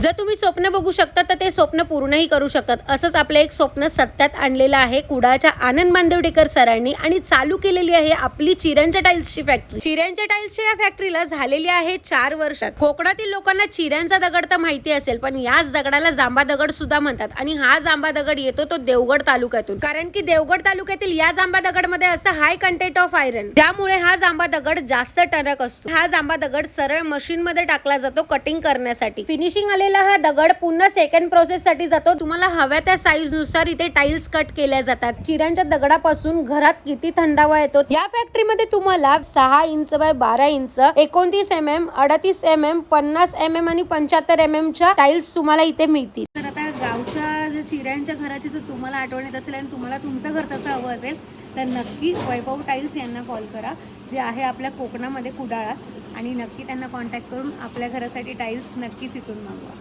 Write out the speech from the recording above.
जर तुम्ही स्वप्न बघू शकता तर ते स्वप्न पूर्णही करू शकतात. असंच आपलं एक स्वप्न सत्यात आणलेलं आहे. कुडाच्या आनंद बांदेवडेकर सरांनी आणि चालू केलेली आहे आपली चिऱ्यांच्या टाईल्सची फॅक्टरी चिऱ्यांच्या टाईल्सच्या या फॅक्टरीला झालेली आहे चार वर्षात. कोकणातील लोकांना चिऱ्यांचा दगड तर माहिती असेल पण याच दगडाला जांबा दगड सुद्धा म्हणतात. आणि हा जांबा दगड येतो तो देवगड तालुक्यातून. कारण की देवगड तालुक्यातील या जांबा दगडमध्ये असं हाय कंटेंट ऑफ आयरन त्यामुळे हा जांबा दगड जास्त टणक असतो. हा जांबा दगड सरळ मशीन मध्ये टाकला जातो कटिंग करण्यासाठी. फिनिशिंग आले आलेला हा दगड पुन्हा सेकंड प्रोसेस साठी जातो. तुम्हाला हव्या त्या साईजनुसार इथे टाइल्स कट केल्या जातात. चिऱ्यांच्या दगडापासून घरात किती थंडावा येतो? या फॅक्टरीमध्ये तुम्हाला सहा इंच बाय बारा इंच एकोणतीस एम एम अडतीस एम एम पन्नास एम एम आणि पंच्याहत्तर एम एम च्या टाइल्स तुम्हाला इथे मिळतील. तर आता गावच्या जर चिऱ्यांच्या घराची जर तुम्हाला आठवण येत असेल आणि तुम्हाला तुमचं घर तसं हवं असेल तर नक्की वैभव टाईल्स यांना कॉल करा जे आहे आपल्या कोकणामध्ये कुडाळात. आणि नक्की त्यांना कॉन्टॅक्ट करून आपल्या घरासाठी टाईल्स नक्कीच इथून मागवा.